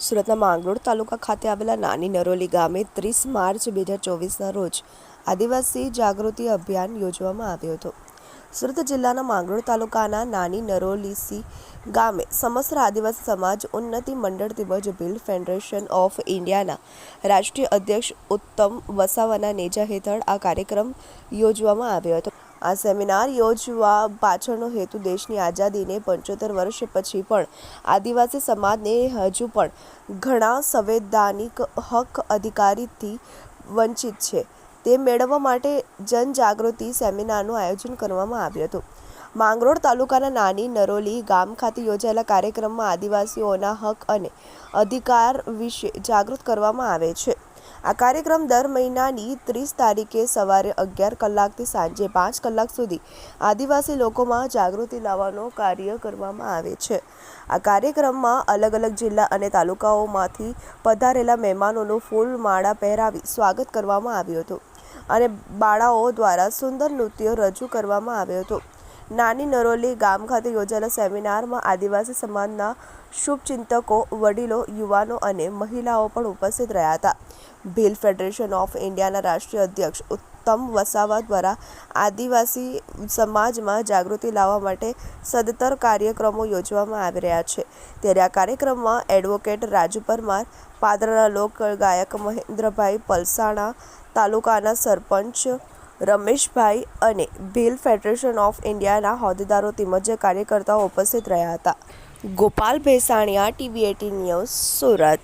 સુરતના માંગરોળ તાલુકા ખાતે આવેલા નાની નરોલી ગામે ત્રીસ માર્ચ બે હજાર ચોવીસના રોજ આદિવાસી જાગૃતિ અભિયાન યોજવામાં આવ્યો હતો. સુરત જિલ્લાના માંગરોળ તાલુકાના નાની નરોલીસી ગામે સમસ્ત આદિવાસી સમાજ ઉન્નતિ મંડળ તેમજ બિલ્ડ ફેડરેશન ઓફ ઇન્ડિયાના રાષ્ટ્રીય અધ્યક્ષ ઉત્તમ વસાવાના નેજા હેઠળ આ કાર્યક્રમ યોજવામાં આવ્યો હતો. આ સેમિનાર યોજવા પાછળનો હેતુ દેશની આઝાદીને પંચોતેર વર્ષ પછી પણ આદિવાસી સમાજને હજુ પણ ઘણા સંવૈધાનિક હક અધિકારીથી વંચિત છે. તે મેળવવા માટે જનજાગૃતિ સેમિનારનું આયોજન કરવામાં આવ્યું હતું. માંગરોળ તાલુકાના નાની નરોલી ગામ ખાતે યોજાયેલા કાર્યક્રમમાં આદિવાસીઓના હક અને અધિકાર વિશે જાગૃત કરવામાં આવે છે. આ કાર્યક્રમ દર મહિનાની ત્રીસ તારીખે સવારે અગિયાર કલાકથી સાંજે પાંચ કલાક સુધી આદિવાસી લોકોમાં જાગૃતિ લાવવાનો કાર્ય કરવામાં આવે છે. આ કાર્યક્રમમાં અલગ અલગ જિલ્લા અને તાલુકાઓમાંથી પધારેલા મહેમાનોનું ફૂલ માળા પહેરાવી સ્વાગત કરવામાં આવ્યું હતું અને બાળાઓ દ્વારા સુંદર નૃત્ય રજૂ કરવામાં આવ્યો હતો. નાની નરોલી ગામ ખાતે યોજાયેલા સેમિનારમાં આદિવાસી સમાજના શુભચિંતકો, વડીલો, યુવાનો અને મહિલાઓ પણ ઉપસ્થિત રહ્યા હતા. ભીલ ફેડરેશન ઓફ ઇન્ડિયાના રાષ્ટ્રીય અધ્યક્ષ ઉત્તમ વસાવા દ્વારા આદિવાસી સમાજમાં જાગૃતિ લાવવા માટે સદતર કાર્યક્રમો યોજવામાં આવી રહ્યા છે. ત્યારે આ કાર્યક્રમમાં એડવોકેટ રાજુ પરમાર, પાદરાના લોક ગાયક મહેન્દ્રભાઈ પલસાણા, તાલુકાના સરપંચ રમેશભાઈ અને ભીલ ફેડરેશન ઓફ ઇન્ડિયાના હોદ્દેદારો તેમજ કાર્યકર્તાઓ ઉપસ્થિત રહ્યા હતા. Gopal Bhesaniya, TV eighteen news Surat.